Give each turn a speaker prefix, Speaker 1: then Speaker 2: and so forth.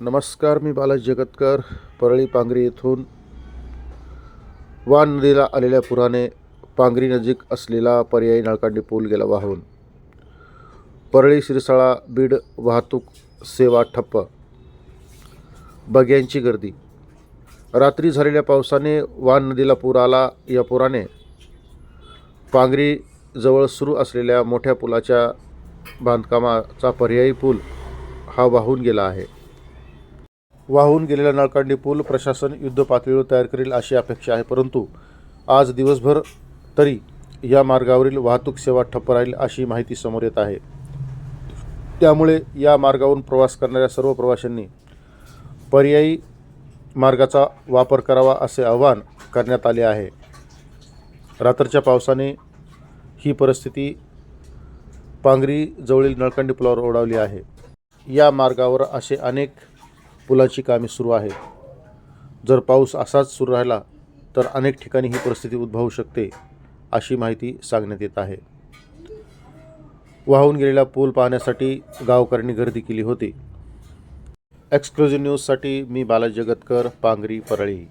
Speaker 1: नमस्कार मी बालाजी जगतकर परळी पांगरी येथून. वान नदीला आलेल्या पुराने पांगरी नजीक असलेला पर्यायी नळकांडी पूल गेला वाहून. परळी शिरसाळा बीड वाहतूक सेवा ठप्प. बग्यांची गर्दी. रात्री झालेल्या पावसाने वान नदीला पूर आला. या पुराने पांगरी जवळ सुरू असलेल्या मोठ्या पुलाच्या बांधकामाचा पर्यायी पूल हा वाहून गेला आहे. वाहून गेलेला नळकांडी पूल प्रशासन युद्ध पातळीवर तयार करेल अशी अपेक्षा आहे परंतु आज दिवसभर तरी या मार्गावरील वाहतूक सेवा ठप्प राहील अशी माहिती समोर येत आहे. त्यामुळे या मार्गावरून प्रवास करणाऱ्या सर्व प्रवाशांनी पर्यायी मार्गाचा वापर करावा असे आवाहन करण्यात आले आहे. रात्रच्या पावसाने ही परिस्थिती पांगरी जवळील पुलावर ओढावली आहे. या मार्गावर असे अनेक पुलाची कामे सुरू आहेत जर पाऊस असाच सुरू राहिला तर अनेक ठिकाणी ही परिस्थिती उद्भवू शकते अशी माहिती सांगण्यात येत आहे. वाहून गेलेला पूल पाहण्यासाठी गावकऱ्यांनी गर्दी केली होती. एक्सक्लुझिव्ह न्यूजसाठी मी बालाजी जगतकर पांगरी परळी.